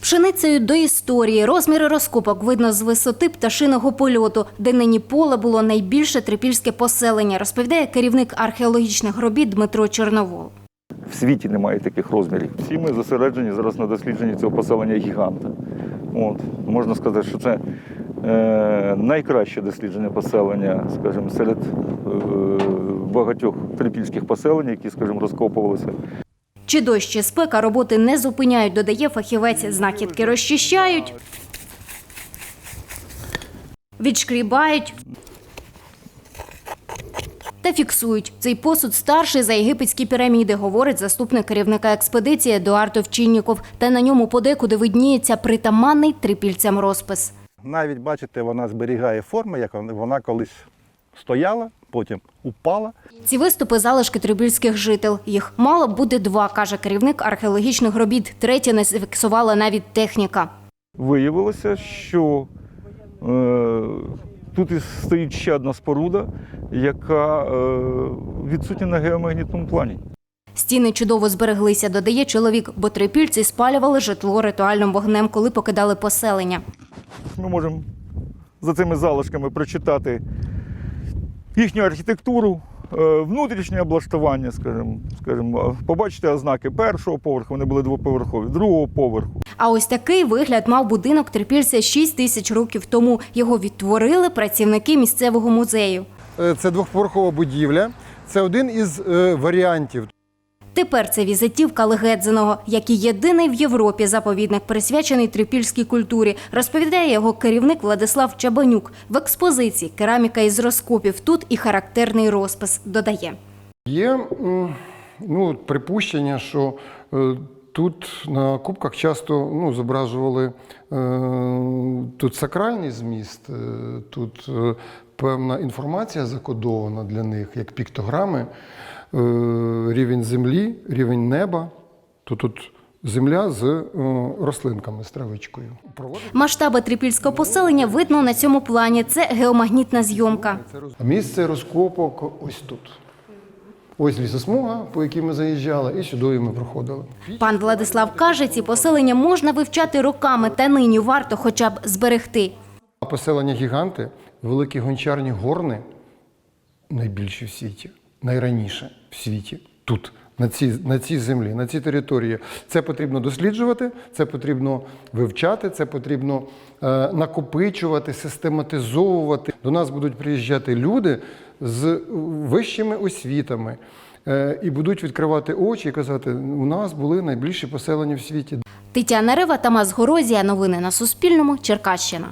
Пшеницею до історії розміри розкопок видно з висоти пташиного польоту, де нині поле було найбільше трипільське поселення, розповідає керівник археологічних робіт Дмитро Чорновол. В світі немає таких розмірів. Всі ми зосереджені зараз на дослідженні цього поселення гіганта. От. Можна сказати, що це е, найкраще дослідження поселення, скажімо, серед е, багатьох трипільських поселень, які, скажімо, розкопувалися. Чи дощ, чи спека роботи не зупиняють, додає фахівець. Знахідки розчищають, відшкрібають та фіксують. Цей посуд старший за єгипетські піраміди, говорить заступник керівника експедиції Едуард Овчинніков. Та на ньому подекуди видніється притаманний трипільцям розпис. Навіть бачите, вона зберігає форми, як вона- колись стояла, потім упала. Ці виступи залишки трипільських жител. Їх мало буде два, каже керівник археологічних робіт. Третє не зафіксувала навіть техніка. Виявилося, що е, тут і стоїть ще одна споруда, яка е, відсутня на геомагнітному плані. Стіни чудово збереглися, додає чоловік, бо трипільці спалювали житло ритуальним вогнем, коли покидали поселення. Ми можемо за цими залишками прочитати їхню архітектуру, е, внутрішнє облаштування, скажімо, скажімо, побачити ознаки першого поверху, вони були двоповерхові, другого поверху. А ось такий вигляд мав будинок трипільця 6 тисяч років тому. Його відтворили працівники місцевого музею. Е, Це двохповерхова будівля. Це один із е, варіантів. Тепер це візитівка Легедзиного, як і єдиний в Європі заповідник, присвячений трипільській культурі, розповідає його керівник Владислав Чабанюк. В експозиції кераміка із розкопів тут і характерний розпис додає. Є ну, припущення, що е, тут на кубках часто ну, зображували е, тут сакральний зміст, е, тут певна інформація закодована для них, як піктограми, е, рівень землі, рівень неба. То тут земля з е, рослинками, з травичкою. Масштаби трипільського поселення видно на цьому плані. Це геомагнітна зйомка. Місце розкопок ось тут. Ось лісосмуга, по якій ми заїжджали, і сюди ми проходили. Пан Владислав каже, ці поселення можна вивчати роками, та нині варто хоча б зберегти. Поселення гіганти, великі гончарні горни, найбільші в світі, найраніше в світі, тут, на цій, на цій землі, на цій території. Це потрібно досліджувати, це потрібно вивчати, це потрібно е, накопичувати, систематизовувати. До нас будуть приїжджати люди з вищими освітами. е, І будуть відкривати очі і казати, у нас були найбільші поселення в світі. Тетяна Рева, Тамас Горозія. Новини на Суспільному. Черкащина.